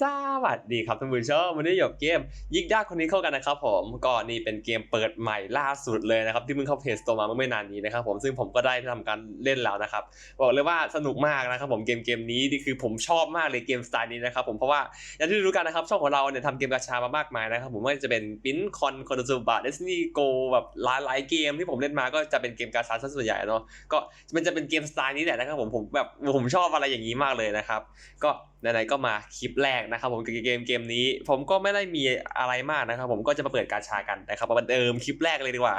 สวัสดีครับท่านผู้ชมวันนี้อยู่กับเกม ยิกด้าคนนี้เข้ากันนะครับผมก็นี่เป็นเกมเปิดใหม่ล่าสุดเลยนะครับที่เพิ่งเข้าเพจตัวมาเมื่อไม่นานนี้นะครับผมซึ่งผมก็ได้ทำการเล่นแล้วนะครับบอกเลยว่าสนุกมากนะครับผมเกมเกมนี้นี่คือผมชอบมากเลยเกมสไตล์นี้นะครับผมเพราะว่าอย่างที่รู้กันนะครับช่องของเราเนี่ยทำเกมกาชามามากมายนะครับผมไม่ว่าจะเป็นปิ้นคอนคอนซูบะเดสนี่โกแบบหลายๆเกมที่ผมเล่นมาก็จะเป็นเกมกาชาซะส่วนใหญ่เนาะก็มันจะเป็นเกมสไตล์นี้แหละนะครับผมผมแบบผมชอบอะไรอย่างนี้มากเลยนะครับก็ ไหนๆก็มาคลิปแรกนะครับผมเกมเกมนี้ ผมก็ไม่ได้มีอะไรมากนะครับ ผมก็จะมาเปิดการชากันนะครับมาเดิมคลิปแรกเลยดีกว่า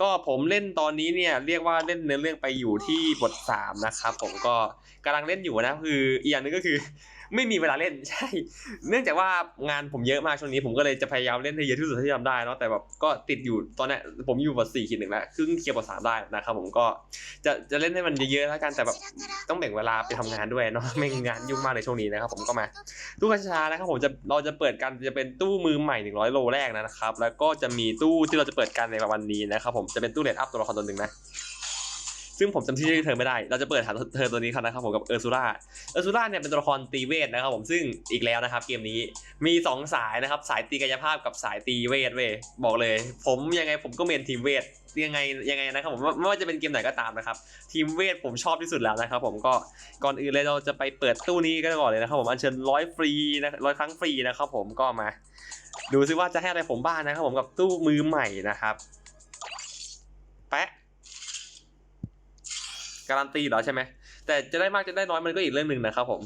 ก็ผมเล่นตอนนี้เนี่ยเรียกว่าเล่นเนื้อเรื่องไปอยู่ที่บท3นะครับผมก็กำลังเล่นอยู่นะคืออีกอย่างนึงก็คือ ไม่มีเวลาเล่นใช่ เนื่องจากว่างานผมเยอะมากช่วงนี้ผมก็เลยจะพยายามเล่นให้เยอะที่สุดที่ทำได้เนาะแต่แบบก็ติดอยู่ตอนนี้ผมอยู่บทสี่ขีดหนึ่งแล้วครึ่งเคลียร์บทสามได้นะครับผมก็จะจะเล่นให้มันเยอะๆแล้วกันแต่แบบต้องแบ่งเวลาไปทำงานด้วยเนาะไม่งานยุ่งมากในช่วงนี้นะครับผมก็มาตู้กาชานะครับผมจะเราจะเปิดกันจะเป็นตู้มือใหม่ 100 โลแรกนะครับ แล้วก็จะมีตู้ที่เราจะเปิดกันในวันนี้นะครับผมจะเป็นตู้เลดอัพตัวละครตัวหนึ่งนะ ซึ่งผมจำชื่อเธอไม่ได้ เราจะเปิดหาเธอตัวนี้ครับนะครับผมกับเออร์ซูล่า เออร์ซูล่าเนี่ยเป็นตัวละครตีเวทนะครับผมซึ่งอีกแล้วนะครับเกมนี้มี 2 สายนะครับสายตีกายภาพกับสายตีเวทเว้ยบอกเลย ผมยังไงผมก็เมนทีมเวทยังไงยังไงนะครับผมไม่ว่าจะเป็นเกมไหนก็ตามนะครับทีมเวทผมชอบที่สุดแล้วนะครับผมก็ก่อนอื่นเลยเราจะไปเปิดตู้นี้กันก่อนเลยนะครับผมอัญเชิญร้อยฟรีนะร้อยครั้งฟรีนะครับผมก็มา ดูซิว่าจะให้อะไรผมบ้างนะครับผมกับตู้มือใหม่นะครับแปะ การันตีเหรอใช่ไหมแต่จะได้มากจะได้น้อยมันก็อีกเรื่องหนึ่งนะครับผม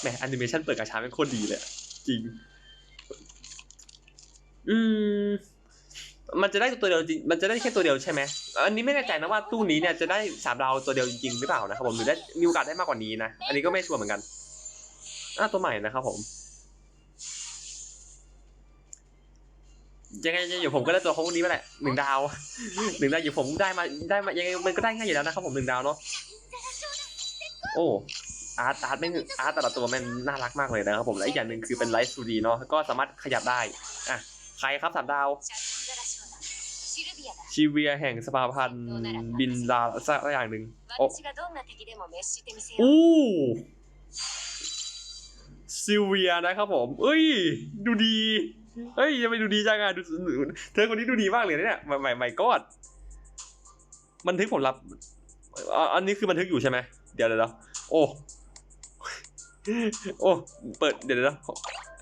แหมแอนิเมชันเปิดกระชาเป็นโคตรดีเลยจริง อืมมันจะได้ตัวเดียวจริง มันจะได้แค่ตัวเดียวใช่ไหม อันนี้ไม่แน่ใจนะว่าตู้นี้เนี่ยจะได้สามดาวตัวเดียวจริงๆหรือเปล่านะครับผมหรือได้มีโอกาสได้มากกว่านี้นะ อันนี้ก็ไม่ชัวร์เหมือนกันอะตัวใหม่นะครับผม ยังไงอยู่ผมก็ได้ตัวเขาคนนี้ไปแหละหนึ่งดาวหนึ่งดาวอยู่ผมได้มาได้มายังไงมันก็ได้ง่ายอยู่แล้วนะครับผมหนึ่งดาวเนาะโอ้อาร์ตอาร์ตแม่งอาร์ตแต่ละตัวแม่งน่ารักมากเลยนะครับผมและอีกอย่างหนึ่งคือเป็นไลท์สตูดีเนาะก็สามารถขยับได้อะใครครับสามดาวชิเวียแห่งสภาพันธ์บินลาสักอย่างหนึ่งโอ้อ้ซิเวียนะครับผมเอ้ย ดูดี เฮ้ยยังไม่ดูดีจังอะดูเธอคนนี้ดูดีมากเลยนะเนี่ยใหม่ใหม่ใหม่กอดบันทึกผลลัพธ์อันนี้คือบันทึกอยู่ใช่ไหมเดี๋ยวเดี๋ยวโอ้โอ้เปิดเดี๋ยวเดี๋ยว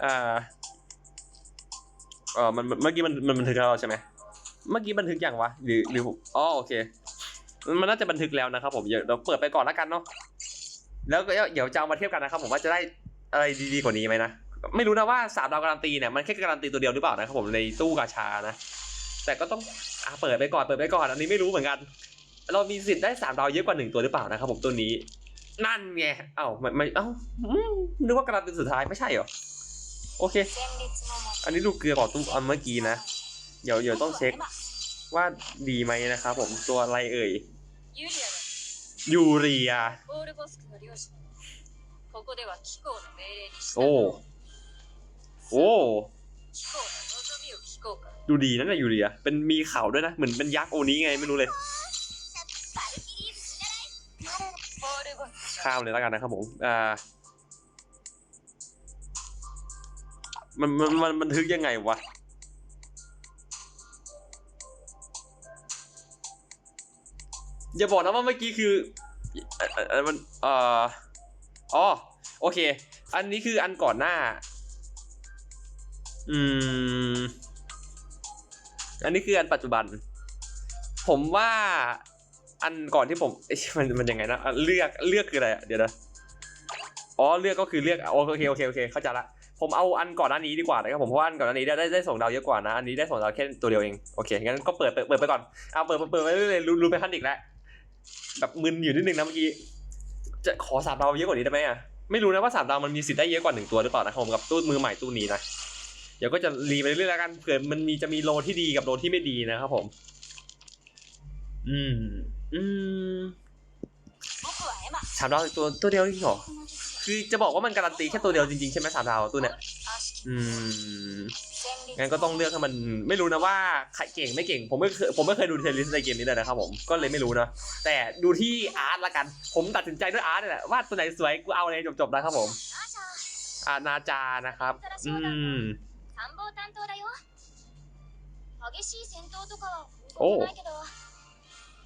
อ่าเออมันมันเมื่อกี้มันมันบันทึกแล้วใช่ไหมเมื่อกี้บันทึกอย่างวะหรือหรือผมอ๋อโอเค มันน่าจะบันทึกแล้วนะครับผมเดี๋ยวเราเปิดไปก่อนแล้วกันเนาะแล้วก็เดี๋ยวจะเอามาเทียบกันนะครับผมว่าจะได้อะไรดีๆกว่านี้ไหมนะ ไม่รู้นะว่าสามดาวการันตีเนี่ยมันแค่การันตีตัวเดียวหรือเปล่านะครับผมในตู้กาชานะ แต่ก็ต้องอเปิดไปก่อนเปิดไปก่อนอันนี้ไม่รู้เหมือนกัน เรามีสิทธิ์ได้สามดาวเยอะกว่าหนึ่งตัวหรือเปล่านะครับผมตัวนี้ นั่นไงเอ้าไม่เอ้านึกว่าการันตีสุดท้ายไม่ใช่เหรอโอเค อันนี้ลูกเกลือก่อนตู้มอันเมื่อกี้นะ เดี๋ยวเดี๋ยวต้องเช็คว่าดีไหมนะครับผมตัวอะไรเอ่ยยูเรียโอ้ โอ้ดูดีนั่นแหละยูเรียเป็นมีเข่าด้วยนะ เหมือนเป็นยักษ์โอนี้ไงไม่รู้เลยข้าวเลยแล้วกันนะครับผม อ่า มันมันมันบันทึกยังไงวะ อย่าบอกนะว่าเมื่อกี้คือมันอ่าอ๋อ โอเค อันนี้คืออันก่อนหน้า อืม อันนี้คืออันปัจจุบัน ผมว่าอันก่อนที่ผมมันมันยังไงนะเลือกเลือกคืออะไรเดี๋ยวนะอ๋อเลือกก็คือเลือกโอเคโอเคโอเคเข้าใจละผมเอาอันก่อนหน้านี้ดีกว่านะครับผมเพราะว่าอันก่อนหน้านี้ได้ได้ได้ส่งดาวเยอะกว่านะอันนี้ได้ส่งดาวแค่ตัวเดียวเองโอเคงั้นก็เปิดเปิดเปิดไปก่อนเอาเปิดเปิดเปิดไปเรื่อยๆรู้รู้ไปขั้นอีกแล้วแบบมึนอยู่นิดนึงนะเมื่อกี้จะขอสามดาวเยอะกว่านี้ได้ไหมอะไม่รู้นะว่าสามดาวมันมีสิทธิ์ได้เยอะกว่าหนึ่งตัวหรือเปล่านะครับผมกับตู้มือใหม่ตู้นี้นะ เดี๋ยวก็จะรีไปเรื่อยๆแล้วกันเผื่อมันมีจะมีโลที่ดีกับโลที่ไม่ดีนะครับผม อืม อืมสามดาวตัวตัวเดียวจริงหรอ คือจะบอกว่ามันการันตีแค่ตัวเดียวจริงๆใช่ไหมสามดาวตัวเนี้ย อืม งั้นก็ต้องเลือกให้มันไม่รู้นะว่าใครเก่งไม่เก่ง ผมไม่เคยผมไม่เคยดูเทลิสในเกมนี้เลยนะครับผม ก็เลยไม่รู้นะ แต่ดูที่อาร์ตละกัน ผมตัดสินใจด้วยอาร์ตนี่แหละว่าตัวไหนสวยกูเอาเลยจบๆแล้ครับผมอาณาจานะครับ อืม 参謀担当だよ激しい戦闘とかはおう本当ないけど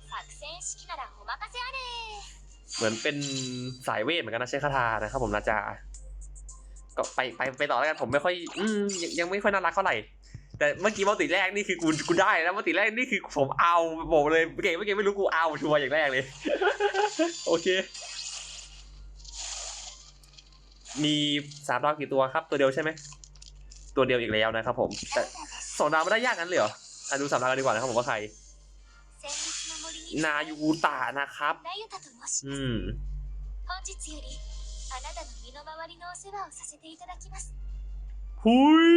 作戦指揮ならお任せあれ เหมือนเป็นสายเวทเหมือนกันนะใช้คาถานะครับผมนาจา ก็ไปไปไปต่อแล้วกันผมไม่ค่อย อืมยังยังไม่ค่อยน่ารักเท่าไหร่ แต่เมื่อกี้มัลติแรกนี่คือกูกูได้แล้วมัลติแรกนี่คือผมเอาบอกเลยเก่งไม่เก่งไม่รู้กูเอาชัวร์อย่างแรกเลย โอเค มีสามดาวกี่ตัวครับ ตัวเดียวใช่ไหม ตัวเดียวอีกแล้วนะครับผมแต่สองดาวไม่ได้ยากนั้นเลยเหรออะดูสามดาวกันดีกว่านะครับผมว่าใคร นายูตานะครับ อืมหุย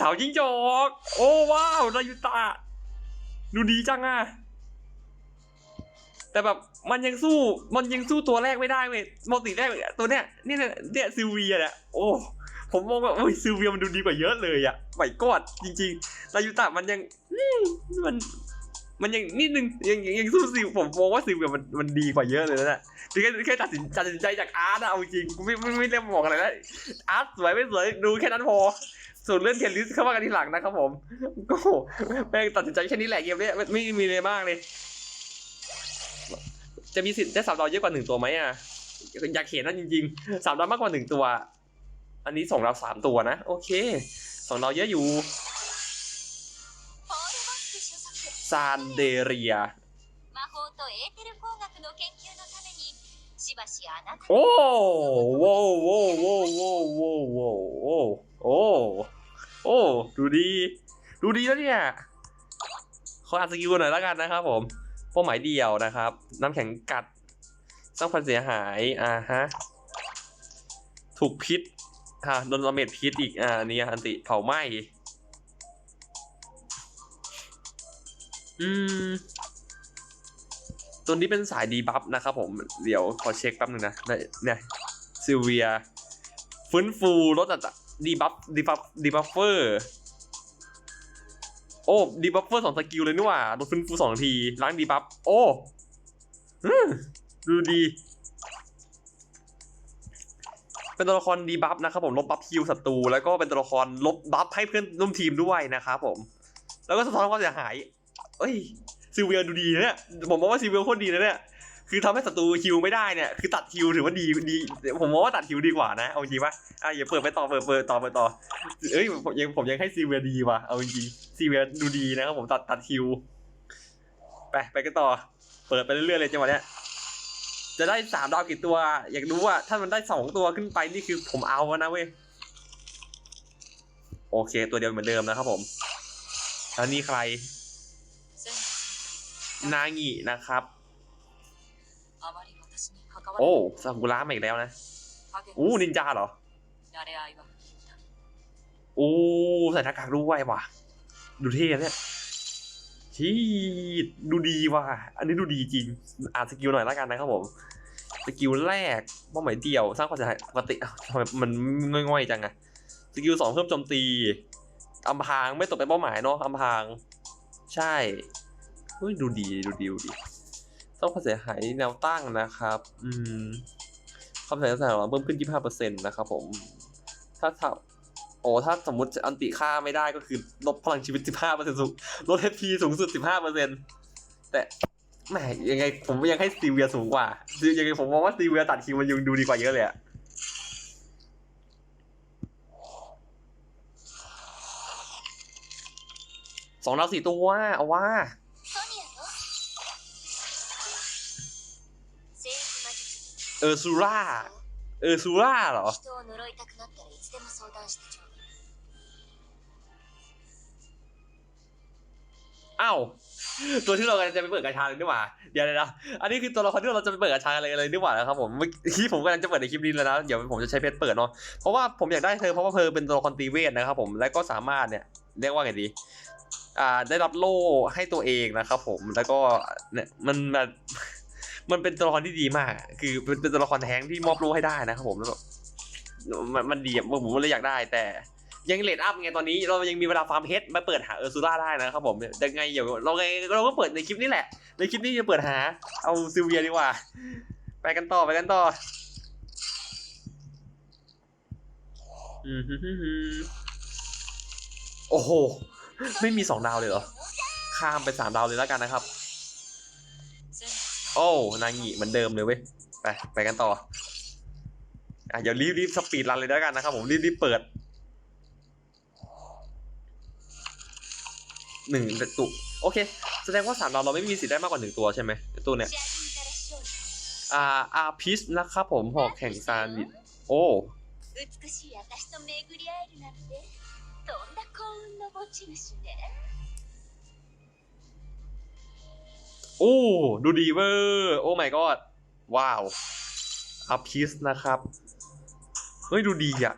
สาวจิ้งจอก โอ้ว้าว นายูตาดูดีจังอะแต่แบบมันยังสู้ มันยังสู้ตัวแรกไม่ได้เว้ยมอติแรกตัวเนี้ยเนี่เนี่ยซิลเวียเนี่ยโอ้ ผมมองว่าโอ้ยซิลเวียมันดูดีกว่าเยอะเลยอะไหวกอดจริงๆนายุตะมันยังมัน มันยังนิดนึงยังยังยังสู้ซิลผมมองว่าซิลเวียมันมันดีกว่าเยอะเลยนะเนี่ยแค่แค่ตัดสินตัดสินใจจากอาร์ตอะเอาจริงไม่ไม่ไม่เรียกบอกอะไรแล้วอาร์ตสวยไม่สวยดูแค่นั้นพอส่วนเรื่องเทนนิสเข้ามากันทีหลังนะครับผมก็แม่งตัดสินใจแค่นี้แหละเกมเนี้ยไม่ไม่มีอะไรมากเลย จะมีสิทธิ์ได้สามดาวเยอะกว่าหนึ่งตัวไหมอะอยากเห็นนั่นจริงๆสามดาวมากกว่าหนึ่งตัว อันนี้ส่งเราสามตัวนะ โอเค ส่งเราเยอะอยู่ซานเดเรียโอ้โว้โว้โว้โว้โว้โว้โอ้โอ้โอ้ดูดี ดูดีแล้วเนี่ยขออ่านสกิลหน่อยแล้วกันนะครับผมเป้าหมายเดียวนะครับ น้ำแข็งกัดสร้างความเสียหาย อ่าฮะ ถูกพิษ ค่ะโดนดาเมจพิษอีก อ่านี่อันติเผาไหม้อืม ตัวนี้เป็นสายดีบัฟนะครับผม เดี๋ยวขอเช็คแป๊บนึงนะ เนี่ยเนี่ยซิลเวีย ฟื้นฟูลดอัตราดีบัฟดีบัฟดีบัฟเฟอร์ โอ้ดีบัฟเฟอร์สองสกิลเลยนี่หว่าลดฟื้นฟูสองทีล้างดีบัฟ โอ้ดูดี เป็นตัวละครดีบัฟนะครับผมลบบัฟฮิวศัตรูแล้วก็เป็นตัวละครลบบัฟให้เพื่อนร่วมทีมด้วยนะครับผม แล้วก็สะท้อนความเสียหายเอ้ยซิเวียดูดีนะเนี่ยผมมองว่าซิเวียโคตรดีนะเนี่ยคือทำให้ศัตรูฮิวไม่ได้เนี่ยคือตัดฮิวถือว่าดีดี ผมมองว่าตัดฮิวดีกว่านะเอาจริงปะอะอย่าเปิดไปต่อเปิดเปิดต่อเปิดต่อเอ้ยผมยังผมยังให้ซิเวียดีว่ะเอาจริงซิเวียดูดีนะครับผมตัดตัดฮิวไปไปกันต่อ เปิดไปเรื่อยๆเลยจังหวะเนี้ย จะได้สามดาวกี่ตัว อยากรู้ว่าถ้ามันได้สองตัวขึ้นไปนี่คือผมเอาแล้วนะเว้ยโอเค ตัวเดียวเหมือนเดิมนะครับผม แล้วนี่ใคร นางินะครับ โอ้ซากุระมาอีกแล้วนะอู้นินจาเหรออู้ใส่หน้ากากด้วยว่ะ ดูเท่เนี่ย ชีดูดีว่ะ อันนี้ดูดีจริง อ่านสกิลหน่อยล้วกันนะครับผม สกิลแรกเป้าหมายเดียว สร้างความเสียหายปกติทำไมมันง่อยๆจังอะสกิลสองเพิ่มโจมตีอำพางไม่ตกเป็นเป้าหมายเนาะอำพาง ใช่เฮ้ยดูดีดูดีดูดีสร้างความเสียหายแนวตั้งนะครับ อืมความเสียหายของเราเพิ่มขึ้น 25%นะครับผม ถ้าถ้า โอ้ถ้าสมมติอันติฆ่าไม่ได้ก็คือลดพลังชีวิต 15เปอร์เซ็สูงลดเฮพีสูงสุด 15เปอร์เซ็นต์แต่แหมยังไงผมยังให้ซีเวียสูงกว่ายังไงผมมองว่าซีเวียตัดคิวมันยังดูดีกว่าเยอะเลยอะสองดาวสี่ตัวเอาว่าเออซูร่าเออซูร่าเหรอ อ้าวตัวที่เรากำลังจะไปเปิดกระชาเลยนี่หว่าเดี๋ยวนะอันนี้คือตัวละครที่เราจะไปเปิดกระชาอะไรเลยนี่หว่านะครับผมเมื่อกี้ผมกำลังจะเปิดในคลิปนี้แล้วนะเดี๋ยวผมจะใช้เพจเปิดเนาะเพราะว่าผมอยากได้เธอเพราะว่าเธอเป็นตัวละครตีเวทนะครับผมและก็สามารถเนี่ยเรียกว่าไงดีอ่าได้รับโล่ให้ตัวเองนะครับผมแล้วก็เนี่ยมันมันมันเป็นตัวละครที่ดีมาก คือเป็นเป็นตัวละครแท้งที่มอบโล่ให้ได้นะครับผมแล้วแบบมันมันดีอะผมผมเลยอยากได้แต่ ยังเลดอัพไงตอนนี้เรายังมีเวลาฟาร์มเพชรมาเปิดหาเออร์ซูล่าได้นะครับผมยังไงเดี๋ยวเราไงเราก็เปิดในคลิปนี้แหละ ในคลิปนี้จะเปิดหาเอาซิลเวียดีกว่า ไปกันต่อไปกันต่ออืมฮึ่มฮึ่มฮึ่มโอ้โห ไม่มีสองดาวเลยเหรอ ข้ามไปสามดาวเลยแล้วกันนะครับ โอ้ นางงีเหมือนเดิมเลยเว้ย ไป ไปกันต่อ อะเดี๋ยวรีบรีบสปีดรันเลยแล้วกันนะครับผมรีบรีบเปิด หนึ่งตัว โอเค แสดงว่าสามดาวเราไม่มีสิทธิ์ได้มากกว่าหนึ่งตัวใช่ไหมตัวเนี้ยอ่าอาพิสนะครับผมหอกแข่งซานิโอ้โอ้ดูดีเวอร์โอ้ my god ว้าวอาพิสนะครับ เฮ้ย ดูดีอะ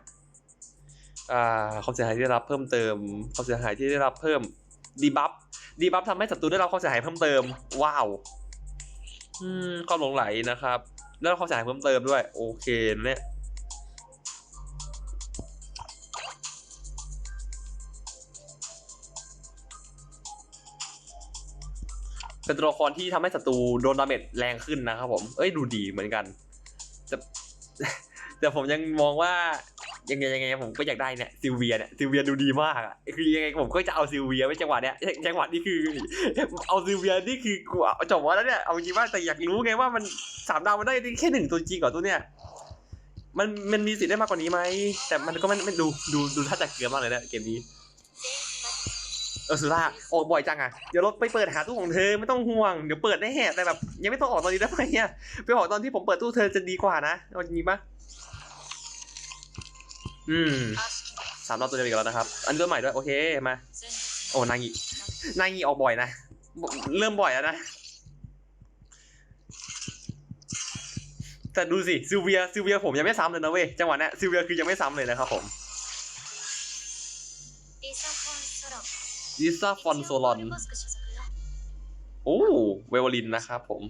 อ่าความเสียหายที่ได้รับเพิ่มเติมความเสียหายที่ได้รับเพิ่ม ดีบัฟดีบัฟทำให้ศัตรูได้รับความเสียหายเพิ่มเติม ว้าวอืมความหลงไหลนะครับ แล้วความเสียหายเพิ่มเติมด้วย โอเคเนี่ยเป็นตัวละครที่ทำให้ศัตรูโดนดาเมจแรงขึ้นนะครับผม เอ้ยดูดีเหมือนกัน แต่แต่ผมยังมองว่า ยังไงยังไงผมก็อยากได้เนี่ยซิลเวียเนี่ยซิลเวียดูดีมากอะคือยังไงผมก็จะเอาซิลเวียไว้จังหวะเนี้ยจังหวะนี้คือ เอาซิลเวียนี่คือกูเอาจบว่าแล้วเนี่ยเอาจริงว่าแต่อยากรู้ไงว่ามันสามดาวมันได้แค่หนึ่งตัวจริงเหรอตัวเนี้ยมันมันมีสิทธิ์ได้มากกว่านี้ไหมแต่มันก็ไม่ไม่ดูดูดูท่าจะเกลือมากเลยนะเกมนี้เออสุล่าออกบ่อยจังอะเดี๋ยวราไปเปิดหาตู้ของเธอไม่ต้องห่วงเดี๋ยวเปิดได้แหะแต่แบบ ยังไม่ต้องออกตอนนี้ได้ไหมเนี่ยไปออกตอนที่ผมเปิดตู้เธอจะดีกว่านะเอาจริงปะ อืมสามรอบตัวเดียวอีกแล้วนะครับ อันตัวใหม่ด้วย โอเค มา โอ้นางีนางีออกบ่อยนะ เริ่มบ่อยแล้วนะ แต่ดูสิซิลเวียซิลเวียผมยังไม่ซ้ำเลยนะเว้ย จังหวะนี้ซิลเวียคือยังไม่ซ้ำเลยนะครับผมดิซ่าฟอนโซลอน โอ้ เววลินนะครับผม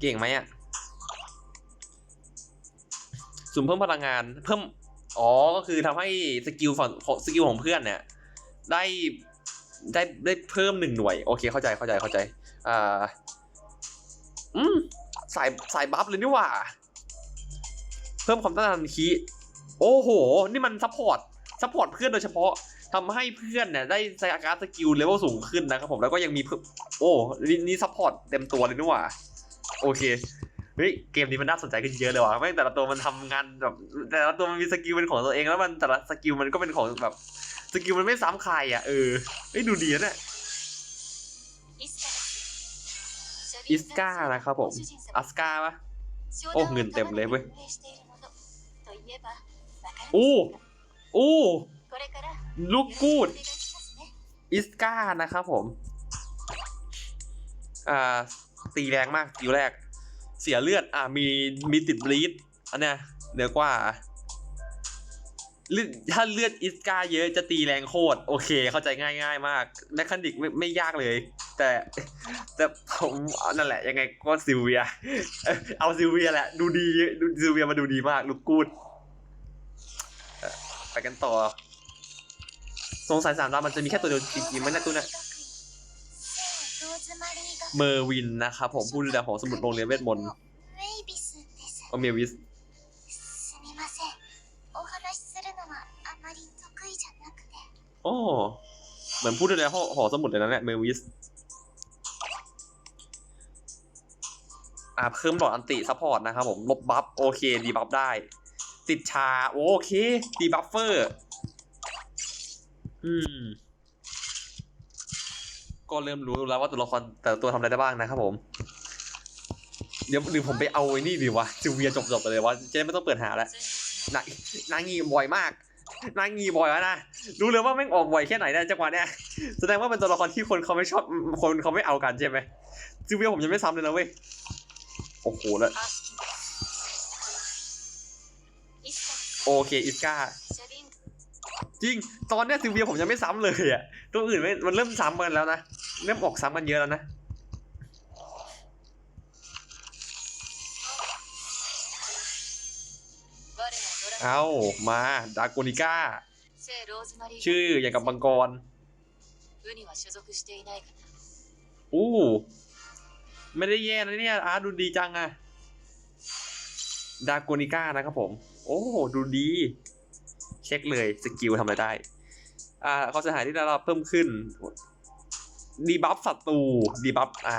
เก่งไหมอะสุ่มเพิ่มพลังงาน เพิ่ม อ๋อ ก็คือทำให้สกิลฝั่งสกิลของเพื่อนเนี่ย ได้ได้ได้เพิ่มหนึ่งหน่วย โอเค เข้าใจเข้าใจเข้าใจอ่าอืมสายสายบัฟเลยนี่หว่า เพิ่มความต้านทานคีโอ้โห นี่มันซัพพอร์ตซัพพอร์ตเพื่อนโดยเฉพาะทำให้เพื่อนเนี่ยได้ใช้อาการสกิลเลเวลสูงขึ้นนะครับผมแล้วก็ยังมีเพิ่มโอ้นี่นี่ซัพพอร์ตเต็มตัวเลยนี่หว่า โอเคเฮ้ยเกมนี้มันน่าสนใจขึ้นเยอะเลยว่ะแม่งแต่ละตัวมันทำงานแบบแต่ละตัวมันมีสกิลเป็นของตัวเองแล้วมันแต่ละสกิลมันก็เป็นของแบบสกิลมันไม่ซ้ำใครอะเออเฮ้ยดูดีนะเนี่ยอิสกานะครับผมอัสกาปะโอ้เงินเต็มเลยเว้ยอู้อู้ลูกกูดอิสกานะครับผมอ่า ตีแรงมากคิวแรก เสียเลือดอะมีมีติดบลีดอันเนี้ยเหนือกว่าเลือดถ้าเลือดอิสกาเยอะจะตีแรงโคตรโอเค เข้าใจง่ายง่ายมากแมคานิกไม่ไม่ยากเลย แต่แต่ผมนั่นแหละ ยังไงก็ซิลเวีย เอาซิลเวียแหละ ดูดีดูซิลเวียมาดูดีมาก ลูกกูดไปกันต่อ สงสัยสามดาวมันจะมีแค่ตัวเดียวจริงๆมันนะตัวนะ เมอร์วินนะครับผมผู้ดูแลหอสมุดโรงเรียนเวทมนต์โอเมวิสโอ้เหมือนผู้ดูแลหอหอสมุดเลยนะเนี่ยเมอร์วิสอ่าเพิ่มหลอดอันติซัพพอร์ตนะครับผมลบบัฟโอเคดีบัฟได้ ติดชา โอเคดีบัฟเฟอร์ อืม ก็เริ่มรู้แล้วว่าตัวละครแต่ตัวทำอะไรได้บ้างนะครับผม เดี๋ยวหรือผมไปเอาไอ้นี่ดีวะจูเวียจบๆไปเลยว่าจะไม่ต้องเปิดหาแล้วนางนางงีบ่อยมากนางงีบ่อยแะนะรู้เลยว่าแม่งออกบ่อยแค่ไหนนะจังหวะเนี้ยแสดงว่าเป็นตัวละครที่คนเขาไม่ชอบคนเขาไม่เอากันใช่ไหมจูเวียผมยังไม่ซ้ำเลยนะเว้ยโอ้โหแล้วโอเคอิสกา จริง ตอนเนี้ยซิลเวียผมยังไม่ซ้ำเลยอะ ตัวอื่นมันเริ่มซ้ำกันแล้วนะ เริ่มออกซ้ำกันเยอะแล้วนะเอามาดาโกนิก้าชื่ออย่างกับบังกร部にอู้ไม่ได้แย่นะเนี่ยอาร์ดูดีจังอะดาโกนิก้านะครับผม โอ้ ดูดี เช็คเลยสกิลทำอะไรได้ อ่าเขาจะหายที่ได้รับเพิ่มขึ้นดีบัฟศัตรูดีบัฟอ่า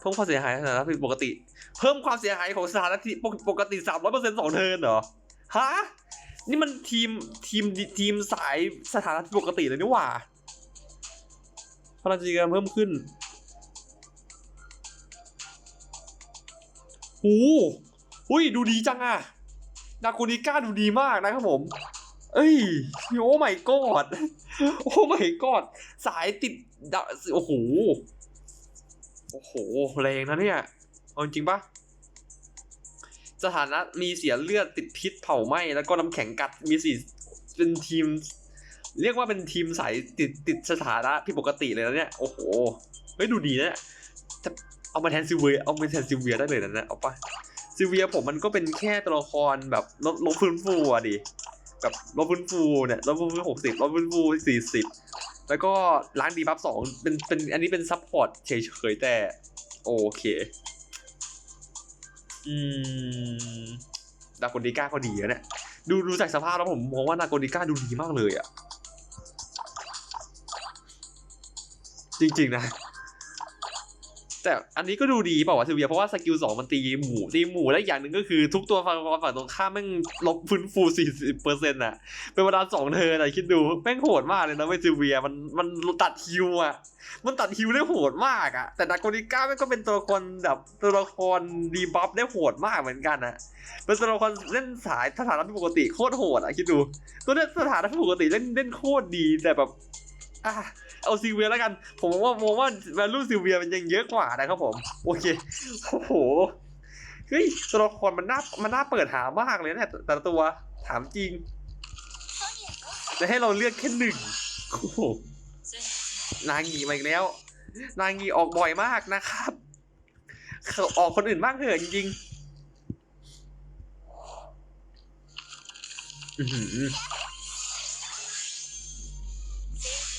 เพิ่มความเสียหายสถานะผิดปกติ เพิ่มความเสียหายของสถานะที่ปกติสามร้อยเปอร์เซ็นต์สองเทิร์นเหรอฮะนี่มันทีมทีมทีมสายสถานะปกติเลยนี่หว่าพลังจิตกรรมเพิ่มขึ้นโอ้หุ้ย ดูดีจังอะ นาโกนิก้าดูดีมากนะครับผม เอ้ยโอ้ my god โอ้ my god สายติดดะโอ้โหโอ้โหแรงนะเนี่ยเอาจริงปะสถานะมีเสียเลือดติดพิษเผาไหม้แล้วก็น้ำแข็งกัดมีสีเป็นทีม เรียกว่าเป็นทีมสายติดติดสถานะผิดปกติเลยนะเนี่ยโอ้โหเฮ้ยดูดีนะจะเอามาแทนซิเวียเอามาแทนซิเวียได้เลยนะเนี่ยเอาปะ ซิเวียผมมันก็เป็นแค่ตัวละครแบบลบลบฟื้นฟูอะดิแบบลบฟื้นฟูเนี่ยลบฟื้นฟูหกสิบลบฟื้นฟูสี่สิบแล้วก็ล้างดีบัฟสองเป็นเป็นอันนี้เป็นซัพพอร์ตเฉยๆแต่ โอเคอืมดาโกนิก้าก็ดีนะเนี่ยดูดูจากสภาพแล้วผมมองว่านาโกนิก้าดูดีมากเลยอะจริงๆนะ แต่อันนี้ก็ดูดีเปล่าวะซิเวียเพราะว่าสกิลสองมันตีหมูตีหมูและอีกอย่างหนึ่งก็คือทุกตัวฝั่งฝั่งตรงข้ามแม่งลบฟื้นฟูสี่สิบเปอร์เซ็นต์อะเป็นเวลาสองเทิร์นะคิดดูแม่งโหดมากเลยนะเว้ยซิเวียมันมันตัดฮิวอะมันตัดฮิวได้โหดมากอะแต่ดาโกนิก้าแม่งก็เป็นตัวละครแบบตัวละครดีบัฟได้โหดมากเหมือนกันอะเป็นตัวละครเล่นสายสถานะปกติโคตรโหดอะคิดดูตัวเนี้ยสถานะปกติเล่นเล่นโคตรดีแต่แบบ เอาซิเวียแล้วกัน ผมว่ามองว่า value ซิเวียมันยังเยอะกว่านะครับผม โอเค โอ้โห เฮ้ยตัวละครมันน่า มันน่าเปิดหามากเลยเนี่ยแต่ละตัว ถามจริง จะให้เราเลือกแค่หนึ่งโอ้โห นางงีมาอีกแล้ว นางงีออกบ่อยมากนะครับออกคนอื่นมากเถอะจริงๆ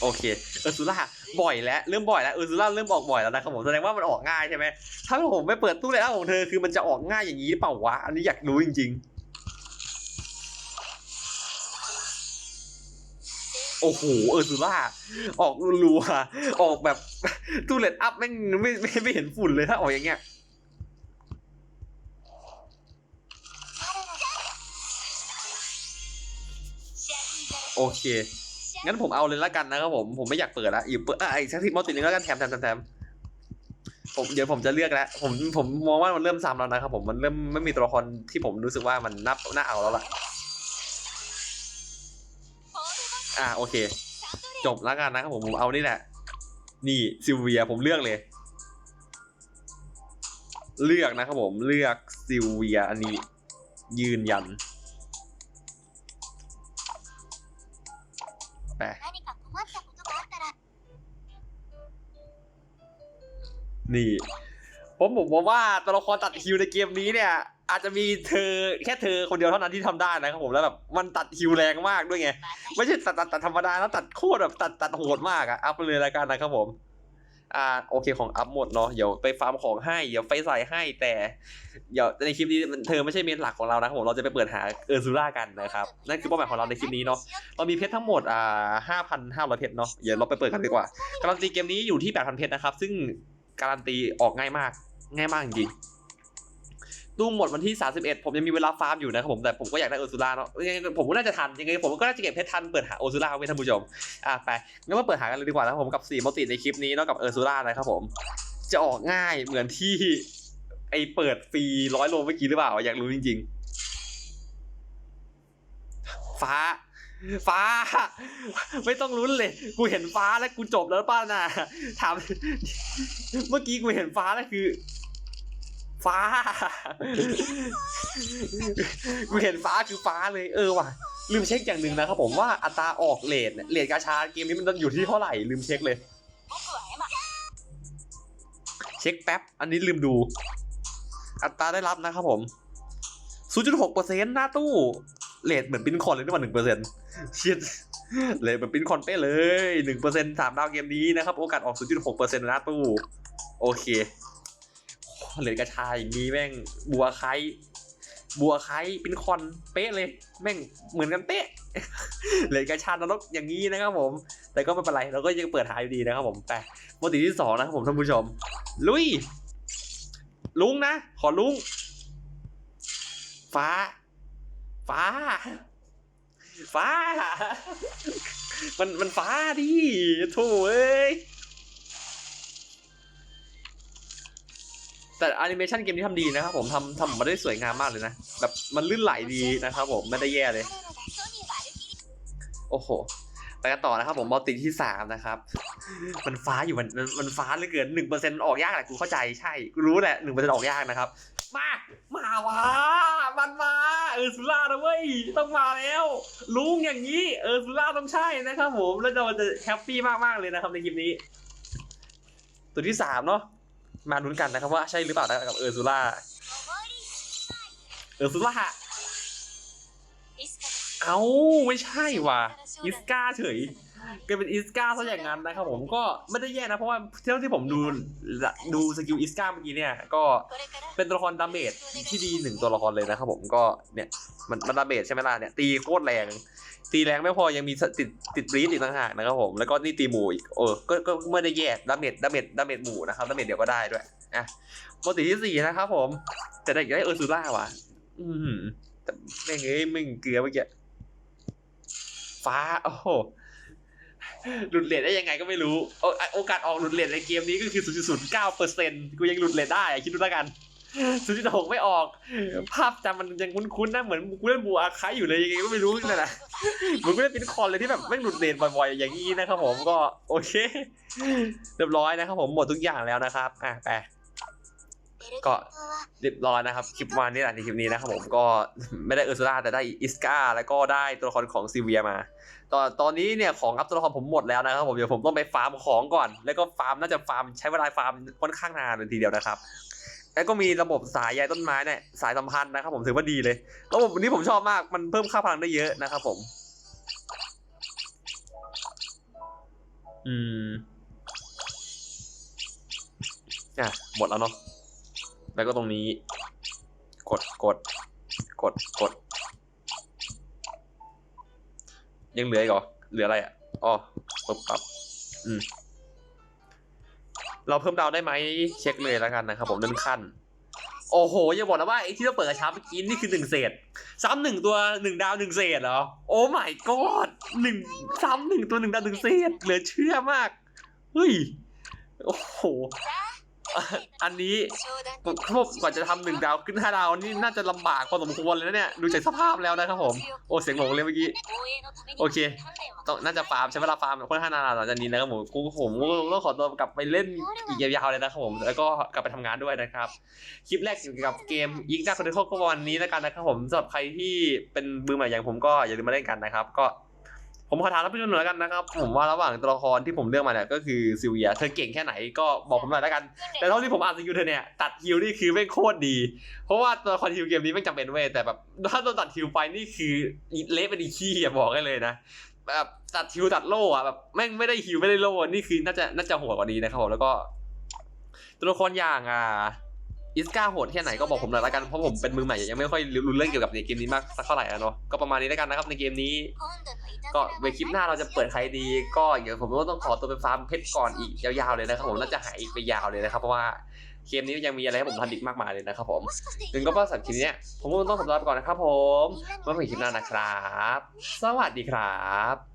โอเคเออร์ซูล่าบ่อยแล้วเริ่มบ่อยแล้วเออร์ซูล่าเริ่มออกบ่อยแล้วนะครับผมแสดงว่ามันออกง่ายใช่ไหมถ้าผมไม่เปิดตู้เลยของเธอคือมันจะออกง่ายอย่างนี้หรือเปล่าวะอันนี้อยากรู้จริง ๆ โอ้โหเออร์ซูล่าออกรัวๆออกแบบตู้เลดอัพแม่งไม่ไม่ไม่เห็นฝุ่นเลยถ้าออกอย่างเงี้ยโอเค งั้นผมเอาเลยละกันนะครับผมผมไม่อยากเปิดละอีกเปิดอะอีกสักทีมอลติดนึงแล้วกันแถมแถมแถมผมเดี๋ยวผมจะเลือกแล้วผมผมมองว่ามันเริ่มซ้ำแล้วนะครับผมมันเริ่มไม่มีตัวละครที่ผมรู้สึกว่ามันน่าน่าเอาแล้วล่ะ อะโอเค จบแล้วกันนะครับผมผมเอานี่แหละ นี่ซิลเวียผมเลือกเลย เลือกนะครับผมเลือกซิลเวียอันนี้ยืนยัน นี่ผมผมมองว่าตัวละครตัดฮิวในเกมนี้เนี่ย อาจจะมีเธอแค่เธอคนเดียวเท่านั้นที่ทำได้นะครับผมแล้วแบบมันตัดฮิวแรงมากด้วยไงไม่ใช่ตัดตัดตัดธรรมดาแล้วตัดโคตรแบบตัดตัดโหดมากอะอัพไปเลยละกันนะครับผมอ่าโอเคของอัพหมดเนาะเดี๋ยวไปฟาร์มของให้เดี๋ยวไฟใส่ให้แต่เดี๋ยวในคลิปนี้เธอไม่ใช่เมนหลักของเรานะครับผมเราจะไปเปิดหาเออร์ซูล่ากันนะครับนั่นคือเป้าหมายของเราในคลิปนี้เนาะเรามีเพชรทั้งหมดอ่าห้าพันห้าร้อยเพชรเนาะเดี๋ยวเราไปเปิดกันดีกว่าการันตีเกมนี้อยู่ที่แปดพันเพชรนะครับซึ่ง การันตีออกง่ายมาก ง่ายมากจริงตู้หมดวันที่ 31 ผมยังมีเวลาฟาร์มอยู่นะครับผมแต่ผมก็อยากได้เออร์ซูล่าเนาะยังไงผมก็น่าจะทันยังไงผมก็น่าจะเก็บเพชรทันเปิดหาเออร์ซูล่าไว้ท่านผู้ชมอะไปงั้นมาเปิดหากันเลยดีกว่านะผมกับ4มัลติในคลิปนี้เนาะกับเออซูล่านะครับผม จะออกง่ายเหมือนที่ไอเปิดฟรีร้อยโลเมื่อกี้หรือเปล่า อยากรู้จริง ๆ ฟ้า ฟ้า ไม่ต้องลุ้นเลย กูเห็นฟ้าแล้วกูจบแล้วป้าน่ะถามเมื่อกี้กูเห็นฟ้าแล้วคือ ฟ้า กูเห็นฟ้าคือฟ้าเลยเออว่ะลืมเช็คอย่างหนึ่งนะครับผมว่าอัตราออกเลทเลทกาชาเกมนี้มันอยู่ที่เท่าไหร่ลืมเช็คเลย เช็คแป๊บ อันนี้ลืมดู อัตราได้รับนะครับผม 0.6%หน้าตู้ เลทเหมือนปิ้นคอนเลยนี่ว่า1%เชียเลทเหมือนปิ้นคอนเป๊ะเลย1%สามดาวเกมนี้นะครับ โอกาสออก0.6%หกเปอร์เซ็น้าตู้โอเคเหลือกระชายอย่างนี้แม่งบัวไคบัวไคปิ้นคอนเป๊ะเลย แม่งเหมือนกันเป๊ะเหลือกระชานรกอย่างนี้นะครับผม แต่ก็ไม่เป็นไรเราก็ยังเปิดหาอยู่ดีนะครับผมไปโมติที่สองนะครับผมท่านผู้ชม ลุย ลุงนะ ขอลุงฟ้า ฟ้า ฟ้า มันมันฟ้าดิโถ่เอ้ยแต่แอนิเมชันเกมนี้ทำดีนะครับผมทำทำมาได้สวยงามมากเลยนะ แบบมันลื่นไหลดีนะครับผมไม่ได้แย่เลย โอ้โหไปกันต่อนะครับผมมอติที่สามนะครับ มันฟ้าอยู่มันมันมันฟ้าเหลือเกินหนึ่งเปอร์เซ็นต์ออกยากแหละกูเข้าใจใช่กูรู้แหละหนึ่งเปอร์เซ็นต์ออกยากนะครับ มา มาวะมันมา เออร์ซูล่านะเว้ย ต้องมาแล้ว ลุงอย่างนี้ เออร์ซูล่าต้องใช่นะครับผม แล้วเราจะแฮปปี้มากๆเลยนะครับในคลิปนี้ ตัวที่สามเนาะ มาลุ้นกันนะครับว่าใช่หรือเปล่านะกับเออร์ซูล่า เออร์ซูล่า เอ้าไม่ใช่ว่ะ อิสกาเฉย กลายเป็นอิสกาซะอย่างนั้นนะครับผมก็ไม่ได้แย่นะ เพราะว่าเท่าที่ผมดูดูสกิลอิสกาเมื่อกี้เนี่ย ก็เป็นตัวละครดาเมจที่ดีหนึ่งตัวละครเลยนะครับผมก็เนี่ยมันมันดาเมจใช่ไหมล่ะเนี่ยตีโคตรแรง ตีแรงไม่พอยังมีติดติดบรีดอีกต่างหากนะครับผมแล้วก็นี่ตีหมู่อีกเออก็ก็ไม่ได้แย่ดาเมจดาเมจดาเมจหมู่นะครับดาเมจเดียวก็ได้ด้วยอะปกติที่สี่นะครับผม แต่ได้อีกได้เออร์ซูล่าว่ะ อืมแต่แม่งเอ้ยมึงเกลือเมื่อกี้ฟ้าโอ้โหลุดเลทได้ยังไงก็ไม่รู้โอโอกาสออกหลุดเลทในเกมนี้ก็คือ 0.09เปอร์เซ็นต์กูยังหลุดเลทได้คิดดูแล้วกัน0.6ไม่ออก ภาพจำมันยังคุ้นๆนะเหมือนกูเล่นบูอาคายอยู่เลยยังไงก็ไม่รู้นั่นแหละเหมือนกูเล่นปินคอนเลยที่แบบไม่หลุดเลทบ่อยๆ อย่างนี้นะครับผมก็โอเค เรียบร้อยนะครับผมหมดทุกอย่างแล้วนะครับ อะไป ก็เรียบร้อยนะครับ คลิปวันนี้แหละในคลิปนี้นะครับผมก็ไม่ได้เออร์ซูล่าแต่ได้อิสกาแล้วก็ได้ตัวละครของซีเวียมา ตอนตอนนี้เนี่ยของอัพตัวละครผมหมดแล้วนะครับผมเดี๋ยวผมต้องไปฟาร์มของก่อน แล้วก็ฟาร์มน่าจะฟาร์มใช้เวลาฟาร์มค่อนข้างนานเลยทีเดียวนะครับแล้วก็มีระบบสายใยต้นไม้เนี่ยสายสัมพันธ์นะครับผมถือว่าดีเลยระบบนี้ผมชอบมากมันเพิ่มค่าพลังได้เยอะนะครับผม อืมอะหมดแล้วเนาะ แล้วก็ตรงนี้ กดกด กดกด ยังเหลืออีกเหรอ เหลืออะไรอะอ๋อปึ๊บปั๊บอืมเราเพิ่มดาวได้ไหมเช็คเลยแล้วกันนะครับผมเลื่อนขั้น โอ้โหอย่าบอกนะว่าไอ้ที่เราเปิดกระชับเมื่อกี้นี่คือหนึ่งเศษซ้ำหนึ่งตัวหนึ่งดาวหนึ่งเศษเหรอโอ้ my god หนึ่งซ้ำหนึ่งตัวหนึ่งดาวหนึ่งเศษเหลือเชื่อมากเฮ้ยโอ้โห อันนี้พวกกว่าจะทำหนึ่งดาวขึ้นห้าดาวนี่น่าจะลำบากพอสมควรเลยนะเนี่ยดูจากสภาพแล้วนะครับผมโอ้เสียงหลงเลยเมื่อกี้โอเคต้องน่าจะฟาร์มใช้เวลาฟาร์มค่อนข้างนานหลังจากนี้นะครับผมกูผมก็ขอตัวกลับไปเล่นอีกยาวๆเลยนะครับผมแล้วก็กลับไปทำงานด้วยนะครับคลิปแรกเกี่ยวกับเกมยิงด้าคนเดียวก็วันนี้แล้วกันนะครับผมสำหรับใครที่เป็นมือใหม่อย่างผมก็อย่าลืมมาเล่นกันนะครับก็ ผมขอถามท่านผู้ชมหน่อยแล้วกันนะครับผมว่าระหว่างตัวละครที่ผมเลือกมาเนี่ยก็คือซิลเวียเธอเก่งแค่ไหนก็บอกผมหน่อยแล้วกัน แต่เท่าที่ผมอ่านสกิลเธอเนี่ยตัดฮิวนี่คือแม่งโคตรดี เพราะว่าตัวละครฮิวเกมนี้ไม่งจำเป็นเว้ยแต่แบบถ้าโดนตัดฮิวไปนี่คือเละเป็นอีขี้อะบอกได้เลยนะแบบตัดฮิวตัดโล่อะแบบแม่งไม่ได้ฮิวไม่ได้โล่นี่คือน่าจะน่าจะโหดกว่านี้นะครับผมแล้วก็ ตัวละครอย่างอะ อิสกาโหดแค่ไหนก็บอกผมหน่อยละกันเพราะผมเป็นมือใหม่ยังไม่ค่อยรู้เรื่องเกี่ยวกับในเกมนี้มากสักเท่าไหร่อะเนาะก็ประมาณนี้แล้วกันนะครับในเกมนี้ ก็เวคลิปหน้าเราจะเปิดใครดี ก็เดี๋ยวผมก็ต้องขอตัวไปฟาร์มเพชรก่อนอีกยาวๆเลยนะครับผมน่าจะหายอีกไปยาวเลยนะครับเพราะว่าเกมนี้ยังมีอะไรให้ผมทำอีกมากมายเลยนะครับผมถึงก็ว่าสำหรับคลิปนี้ผมก็ต้องขอตัวลาไปก่อนนะครับผมไว้พบกันคลิปหน้านะครับ สวัสดีครับ